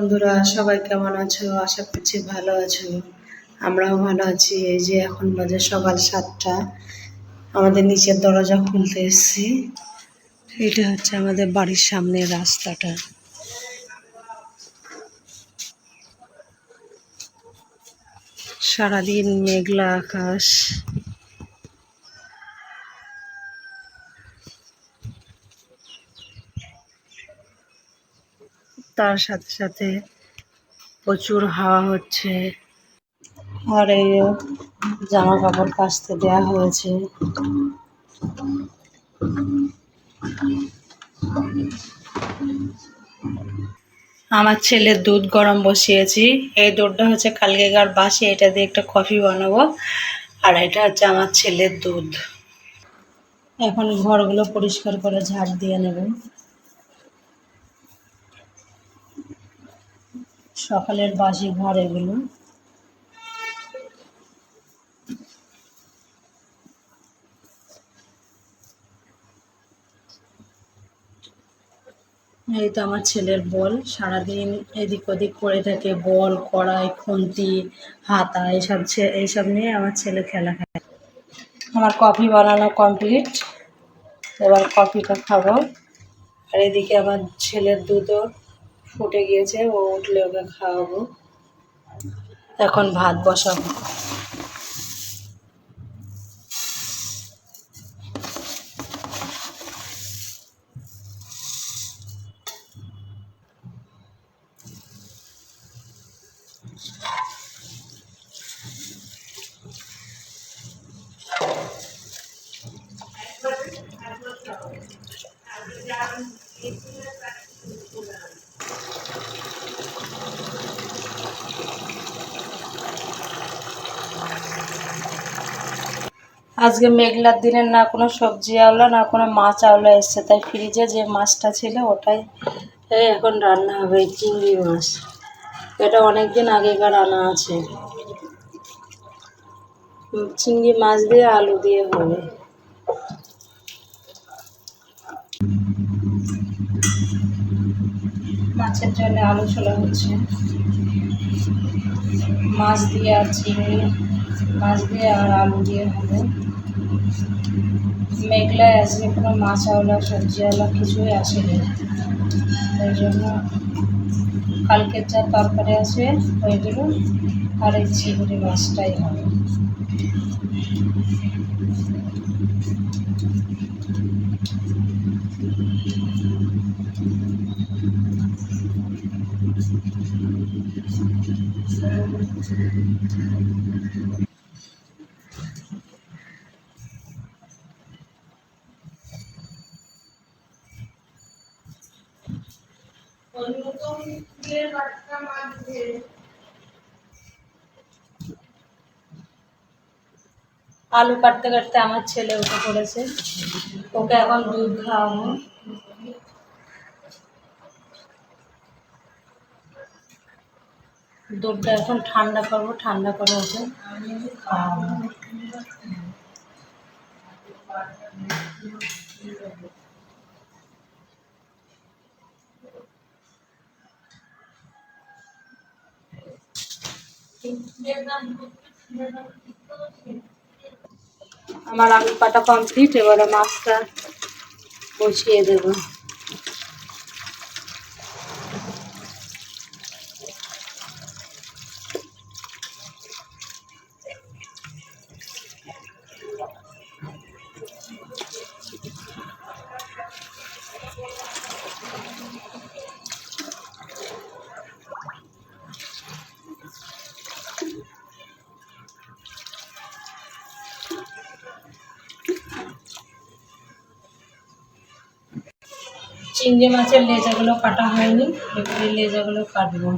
বন্ধুরা, সবাই কেমন আছো? আশা করছি ভালো আছো। আমরাও ভালো আছি। এই যে এখন বাজে সকাল সাতটা। আমাদের নিচের দরজা খুলতে এসেছি। এটা হচ্ছে আমাদের বাড়ির সামনের রাস্তাটা। সারাদিন মেঘলা আকাশ। তার সাথে সাথে প্রচুর হাওয়া হচ্ছে। আর এই জামা কাপড় কাচতে দেওয়া হয়েছে। আমার ছেলের দুধ গরম বসিয়েছি। এই দুধটা হচ্ছে কালকেকার বাসি, এটা দিয়ে একটা কফি বানাবো। আর এটা হচ্ছে আমার ছেলের দুধ। এখন ঘরগুলো পরিষ্কার করে ঝাড় দিয়ে নেব। সকালের বাসি ঘর এগুলো। এই তো আমার ছেলের বল, সারাদিন এদিক ওদিক করে থাকে, বল, কড়াই, খুন্তি, হাতা, এইসব এইসব নিয়ে আমার ছেলে খেলা খায় আমার কফি বানানো কমপ্লিট এবার কফিটা খাব। আর এদিকে আমার ছেলের দুধও ফুটে গিয়েছে ও উঠলে ওকে খাওয়াবো। এখন ভাত বসাবো। আজকে মেঘলার দিনের না কোনো সবজি আওলা, না কোনো মাছ আওলা এসছে। তাই ফ্রিজে যে মাছটা ছিল ওটাই এখন রান্না হবে, চিংড়ি মাছ। এটা অনেক দিন আগেকার আনা আছে। চিংড়ি মাছ দিয়ে আলু দিয়ে হবে। মাছের জন্য আলু ছোলা হচ্ছে। মাছ দিয়ে আর চিংড়ি, মাছ দিয়ে আর আলু দিয়ে হবে। মেঘলায় আজকে কোনো মাছ আওলা, সবজি কিছুই আসেনি। ওই জন্য কালকের যা তরকারি আছে ওইগুলো আর এই চিংড়ি মাছটাই হবে। আলু কাটতে কাটতে আমার ছেলে উঠে পড়েছে। ওকে এখন দুধ খাওয়াবো। দুধটা এখন ঠান্ডা করব, ঠান্ডা করে ওকে খাওয়াবো। আমার আলু কাটা কমপ্লিট এবারে মাছটা বসিয়ে দেব। চিংড়ি মাছের লেজাগুলো কাটা হয়নি এবারে লেজাগুলো কাটবো।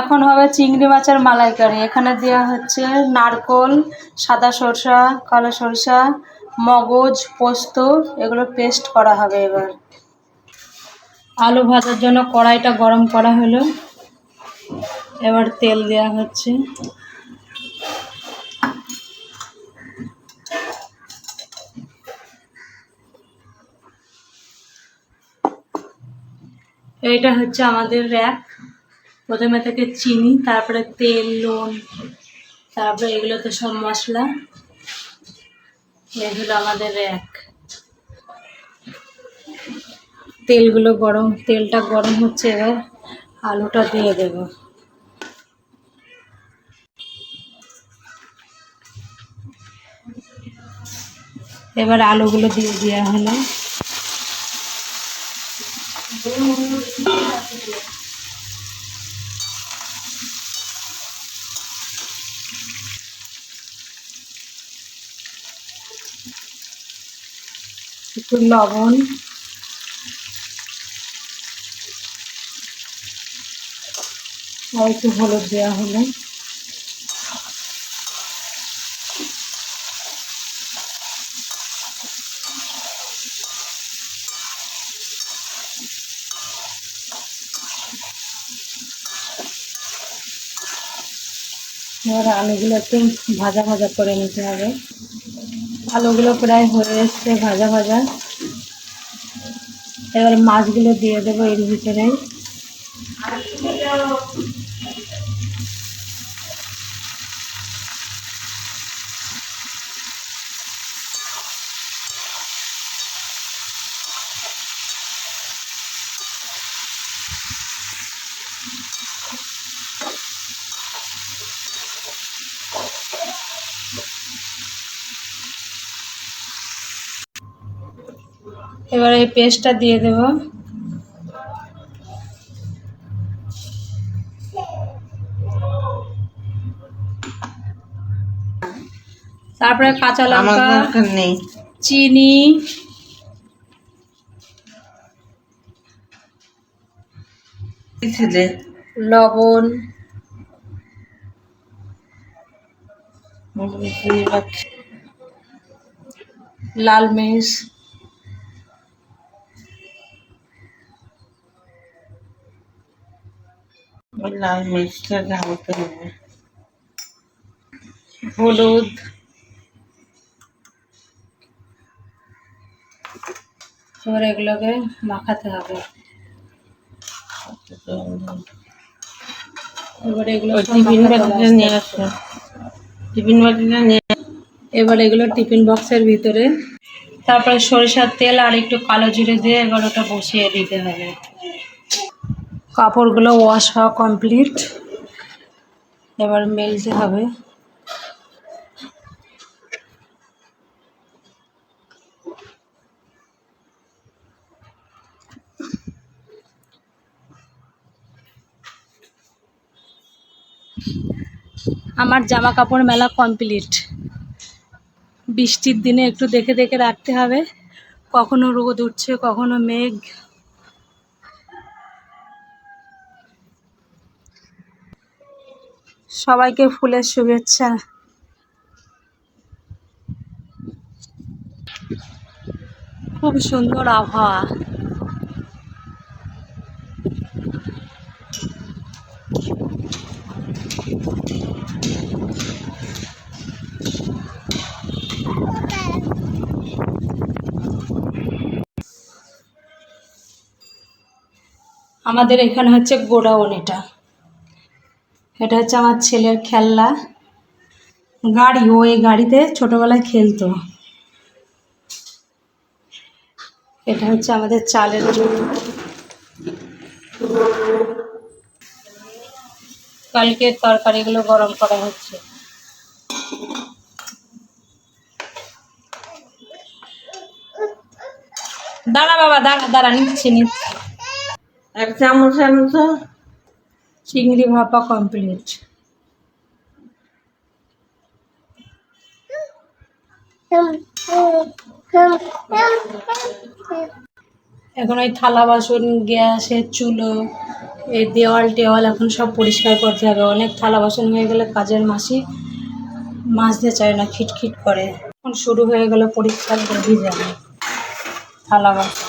এখন হবে চিংড়ি মাছের মালাইকারি। এখানে দেওয়া হচ্ছে নারকোল, সাদা সরষা, কালো সরষা, মগজ, পোস্ত, এগুলো পেস্ট করা হবে এবার। আলু ভাজার জন্য কড়াইটা গরম করা হলো। এবার তেল দেওয়া হচ্ছে। এইটা হচ্ছে আমাদের র্যাক প্রথমে থেকে চিনি, তারপরে তেল, নুন, তারপরে এগুলোতে সব মশলা। এগুলো আমাদের র্যাক তেলগুলো গরম, তেলটা গরম হচ্ছে এবার আলুটা দিয়ে দেব। এবার আলুগুলো দিয়ে দেওয়া হলো। একটু লবণ। আর একটু হলুদ দেওয়া হলো। এবার আলুগুলো একটু ভাজা ভাজা করে নিতে হবে। আলুগুলো প্রায় হয়ে এসছে ভাজা ভাজা। এবার মাছগুলো দিয়ে দেবো এর ভিতরে। এবার এই পেস্টটা দিয়ে দেব। তারপরে কাঁচা লঙ্কা দরকার নেই। চিনি। লবণ। লাল মির্চ। ওই লাল মির্চটা ঢালতে হবে হলুদ। এবার এগুলোকে মাখাতে হবে। এবার এগুলো টিফিন নিয়ে। আসো। টিফিন বাটিটা নিয়ে এবার এগুলো টিফিন বক্সের ভিতরে তারপরে সরিষার তেল আর একটু কালো জিরে দিয়ে এবার ওটা বসিয়ে দিতে হবে। কাপড়গুলো ওয়াশ হওয়া কমপ্লিট এবার মেলতে হবে। আমার জামা কাপড় মেলা কমপ্লিট বৃষ্টির দিনে একটু দেখে দেখে রাখতে হবে। কখনো রোদ উঠছে, কখনো মেঘ। সবাইকে ফুলের শুভেচ্ছা। খুব সুন্দর আবহাওয়া। আমাদের এখানে হচ্ছে গোডাউন এটা। এটা হচ্ছে আমার ছেলের খেলনা। গাড়ি, ও এই গাড়িতে ছোটোবেলায় খেলতো। এটা হচ্ছে আমাদের চালের জন্য কালকে তরকারিগুলো গরম করা হচ্ছে। দাঁড়া বাবা, দাঁড়া দাঁড়া, নিচ্ছি নিচ্ছি। এক চামচ আনো তো চিংড়ি ভাপা কমপ্লিট এখন ওই থালা বাসন, গ্যাসের চুলো, এই দেওয়াল টেওয়াল এখন সব পরিষ্কার করতে হবে। অনেক থালা বাসন হয়ে গেলে কাজের মাসি মাজতে চায় না, খিটখিট করে। এখন শুরু হয়ে গেল পরিষ্কার অভিযান থালা বাসন।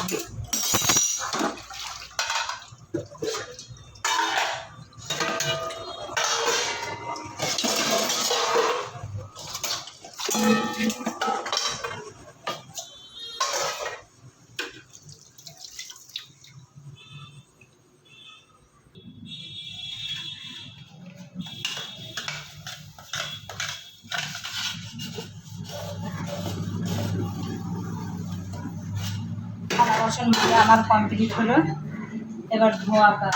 কমপ্লিট হলো। এবার ধোয়া কাজ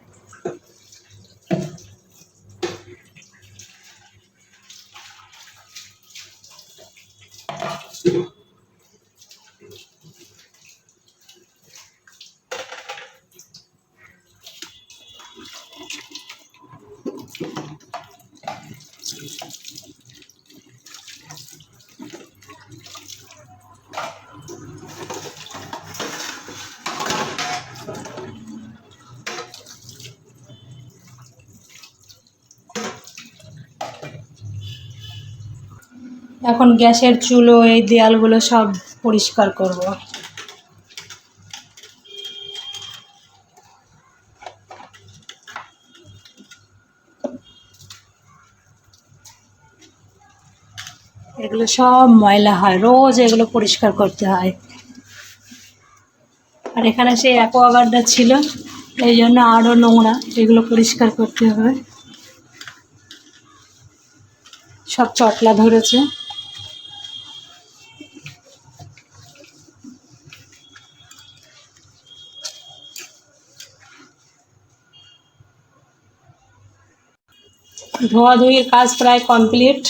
এখন গ্যাসের চুলো, এই দেয়ালগুলো সব পরিষ্কার করব। এগুলো সব ময়লা হয়, রোজ এগুলো পরিষ্কার করতে হয়। আর এখানে সেই অ্যাকোয়াগার্ডটা ছিল, এই জন্য আরও নোংরা, এগুলো পরিষ্কার করতে হবে। সব চটলা ধরেছে। ধোয়াধুয়ির কাজ প্রায় কমপ্লিট।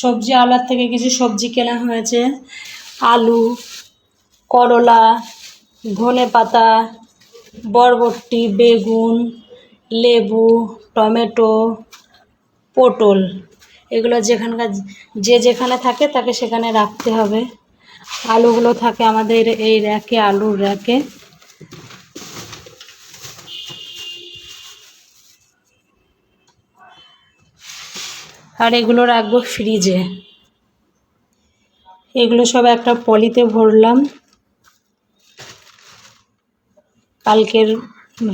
সবজি আলার থেকে কিছু সবজি কেনা হয়েছে। আলু করলা, ধনে পাতা, বরবটি, বেগুন, লেবু, টমেটো, পটল এগুলো যেখানকার যে যেখানে থাকে তাকে সেখানে রাখতে হবে। আলুগুলো থাকে আমাদের এই র্যাকে, আলুর র্যাকে। আর এগুলো রাখব ফ্রিজে। এগুলো সব একটা পলিতে ভরলাম। কালকের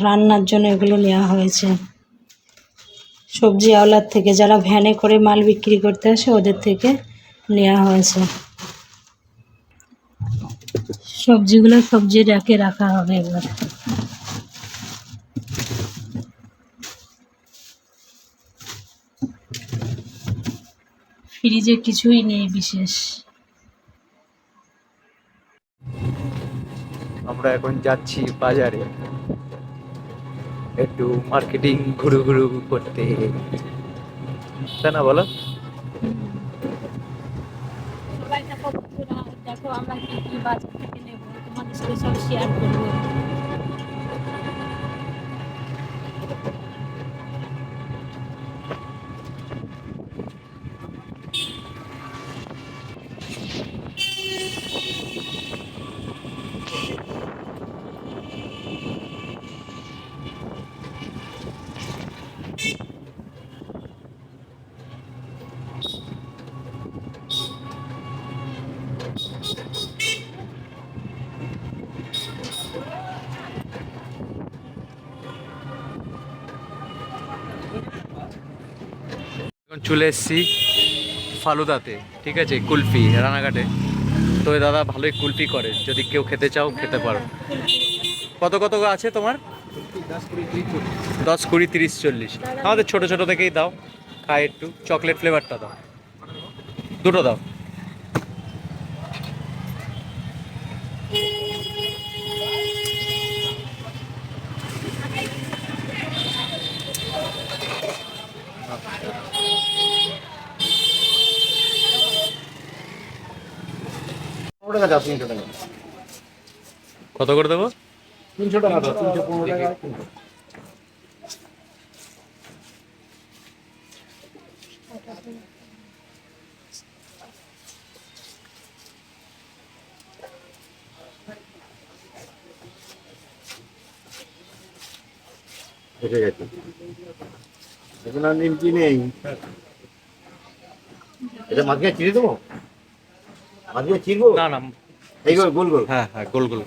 রান্নার জন্য এগুলো নেওয়া হয়েছে। সবজি আওলার থেকে যারা ভ্যানে করে মাল বিক্রি করতে আসে, ওদের থেকে নেওয়া হয়েছে। সবজিগুলো সবজি র্যাকে রাখা হবে এবার। ফ্রিজে কিছুই নেই বিশেষ। আমরা এখন যাচ্ছি বাজারে। একটু মার্কেটিং ঘুরু ঘুরু করতে। তাই না বলো? দেখো আমরা কি কি বাজার থেকে নেব, তোমাদের সাথে সব শেয়ার করব। চলে এসেছি ফালুদাতে, ঠিক আছে, কুলফি, রানাঘাটে। তো দাদা ভালোই কুলফি করে, যদি কেউ খেতে চাও, খেতে পারো। কত কত আছে তোমার? দশ কুড়ি, তিরিশ, চল্লিশ। আমাদের ছোট ছোট থেকেই দাও খাই একটু, চকলেট ফ্লেভারটা দাও। দুটো দাও। তিনশো টাকা। কত করে দেবো? তিনশো টাকা তিনশো পনেরো টাকা। তিনশো। গেছে। এখন আর নিমকি নেই। এটা মাঝখানে চিড়ে দেবো? মাঝখানে চিরবো না না গোল গোল হ্যাঁ হ্যাঁ গোল গোল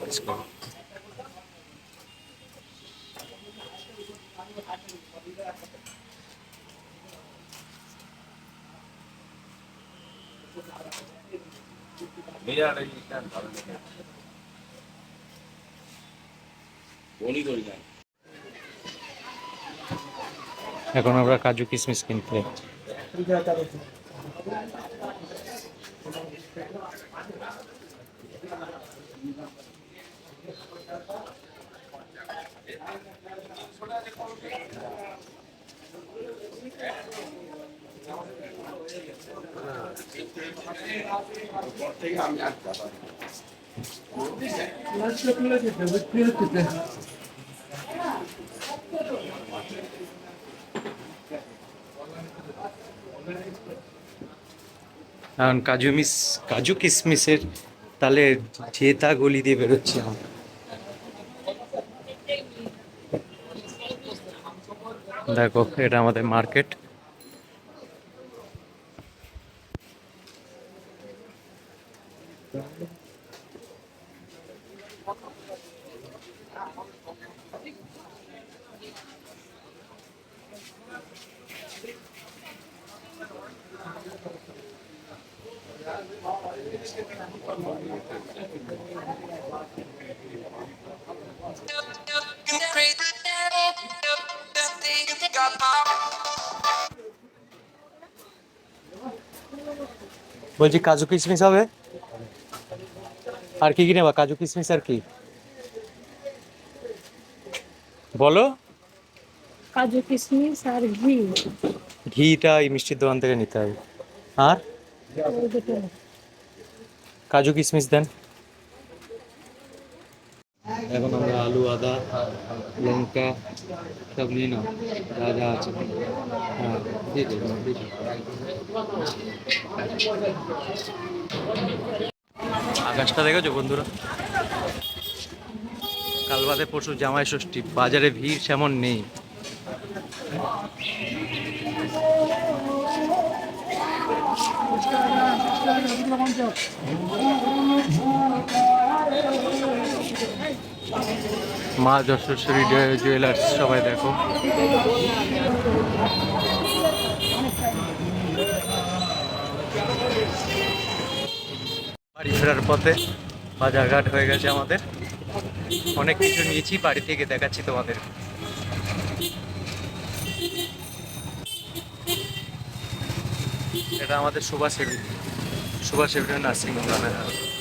এখন আমরা কাজু কিশমিশ কিনতে। এখন কাজু মিস কাজু কিশমিশের তাহলে জেতা গলি দিয়ে বেরোচ্ছি আমরা। দেখো এটা আমাদের মার্কেট বলছি কাজু কিশমিশ হবে? আর কি কি নেবা? কাজু কিশমিশ আর কি? বলো। কাজু কিশমিশ আর ঘি। ঘিটা এই মিষ্টির দোকান থেকে নিতে হবে। আর? কাজু কিশমিশ দেন। এখন আমরা আলু আদা লঙ্কা সব নিয়ে নাও যা যা আছে। হ্যাঁ দিয়ে দেবো, দিয়ে আকাশটা দেখেছ বন্ধুরা? কাল বাদে পরশু জামাই ষষ্ঠী বাজারে ভিড় সেমন নেই। মা যশস্বরী জুয়েলার্স সবাই দেখো। বাড়ি ফেরার পথে বাজারঘাট হয়ে গেছে আমাদের। অনেক কিছু নিয়েছি, বাড়ি থেকে দেখাচ্ছি তোমাদের। এটা আমাদের সুভাষ সুভাষ নার্সিং হোম।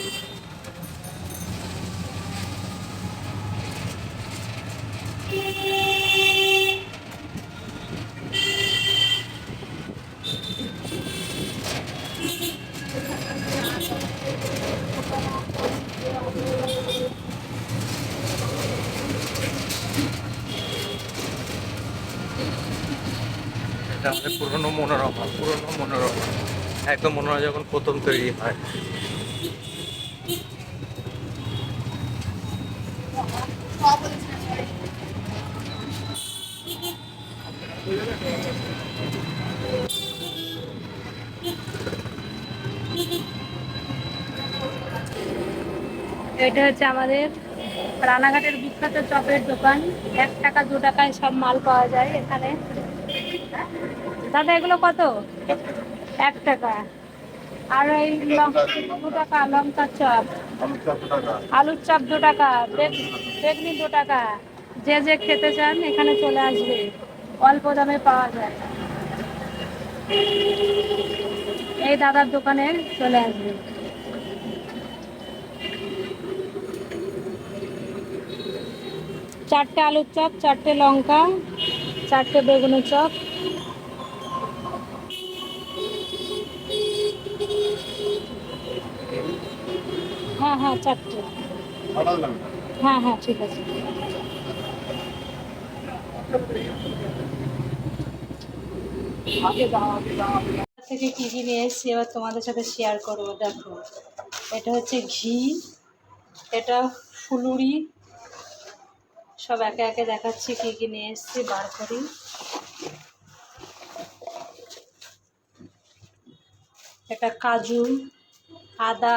এটা আমাদের পুরনো মনোরমা পুরনো মনোরমা। একদম মনোরমা যখন প্রথম তৈরি হয়। এটা হচ্ছে আমাদের রানাঘাটের বিখ্যাত চপের দোকান। এক টাকা দু টাকায় সব মাল পাওয়া যায় এখানে। দাদা, এগুলো কত? এক টাকা। আর এই দু টাকা, লঙ্কার চপ। আলুর চপ দু টাকা, বেগ- বেগনি দু টাকা। যে যে খেতে চান, এখানে চলে আসবে। অল্প দামে পাওয়া যায়। এই দাদার দোকানে চলে আসবে। চারটে আলুর চপ, চারটে লঙ্কা, চারটে বেগুনের চপ। হ্যাঁ হ্যাঁ চারটে। হ্যাঁ হ্যাঁ ঠিক আছে। থেকে কী কী নিয়ে এসেছি এবার তোমাদের সাথে শেয়ার করব, দেখো। এটা হচ্ছে ঘি, এটা ফুলুরি। সব একে একে দেখাচ্ছি কী কী নিয়ে এসেছি, বার করি। এটা কাজু, আদা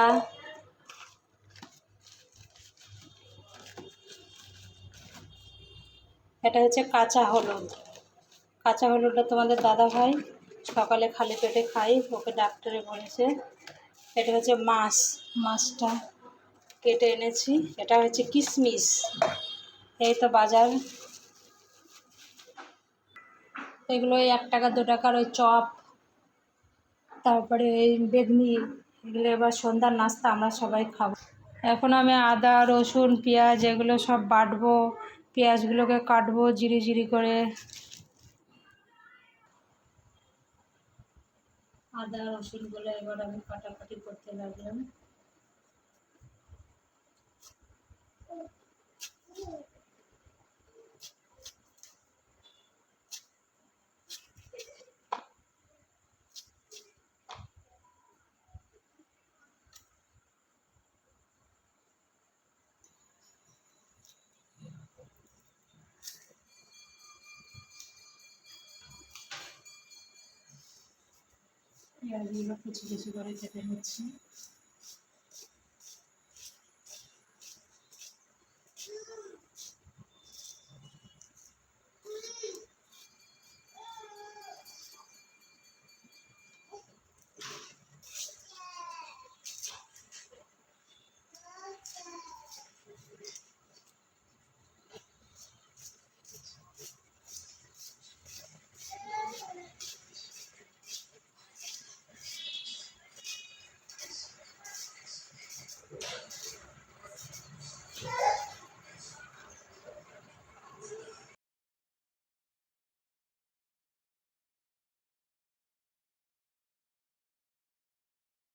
এটা হচ্ছে কাঁচা হলুদ। কাঁচা হলুদটা তোমাদের দাদা ভাই সকালে খালি পেটে খাই ওকে ডাক্তারে বলেছে। এটা হচ্ছে মাছ, মাছটা কেটে এনেছি। এটা হচ্ছে কিশমিশ এই তো বাজার। এগুলো এক টাকা, দু টাকার ওই চপ, তারপরে এই বেগনি, এগুলো এবার সন্ধ্যার নাস্তা আমরা সবাই খাব। এখন আমি আদা, রসুন, পেঁয়াজ, এগুলো সব বাটবো। পেঁয়াজগুলোকে কাটবো জিরি জিরি করে। আদা রসুনগুলো এবার আমি কাটাকাটি করতে লাগলাম। পেঁয়াজগুলো কুচি কুচি করে কেটে নিচ্ছি